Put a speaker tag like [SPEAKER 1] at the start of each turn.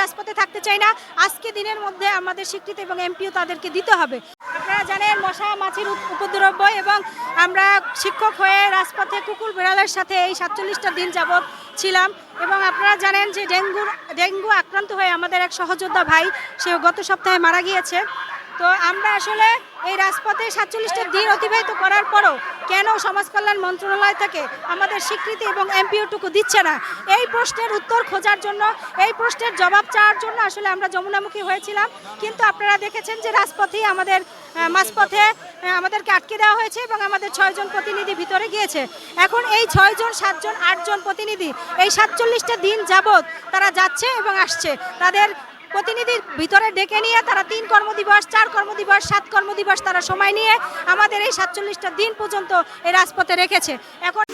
[SPEAKER 1] রাজপথে থাকতে চাই না। আজকে দিনের মধ্যে আমাদের স্বীকৃতি এবং এমপিও তাদেরকে দিতে হবে। আপনারা জানেন মশা, মাছির উপদ্রব্য এবং আমরা শিক্ষক হয়ে রাজপথে কুকুর বেড়ালের সাথে এই সাতচল্লিশটা দিন যাবৎ ছিলাম এবং আপনারা জানেন যে ডেঙ্গুর ডেঙ্গু আক্রান্ত হয়ে আমাদের এক সহযোদ্ধা ভাই সে গত সপ্তাহে মারা গিয়েছে। তো আমরা আসলে এই রাজপথে সাতচল্লিশটা দিন অতিবাহিত করার পরও কেন সমাজ কল্যাণ মন্ত্রণালয় থেকে আমাদের স্বীকৃতি এবং এমপিওটুকু দিচ্ছে না? এই প্রশ্নের উত্তর খোঁজার জন্য, এই প্রশ্নের জবাব চাওয়ার জন্য আসলে আমরা যমুনামুখী হয়েছিলাম। কিন্তু আপনারা দেখেছেন যে রাজপথেই আমাদের মাঝপথে আমাদেরকে আটকে দেওয়া হয়েছে এবং আমাদের ছয়জন প্রতিনিধি ভিতরে গিয়েছে। এখন এই ছয়জন সাতজন আটজন প্রতিনিধি, এই সাতচল্লিশটা দিন যাবৎ তারা যাচ্ছে এবং আসছে। তাদের প্রতিনিধির ভিতরে ডেকে নিয়ে তারা তিন কর্মদিবস, চার কর্মদিবস, সাত কর্মদিবস তারা সময় নিয়ে আমাদের এই সাতচল্লিশটা দিন পর্যন্ত এই রাজপথে রেখেছে। এখন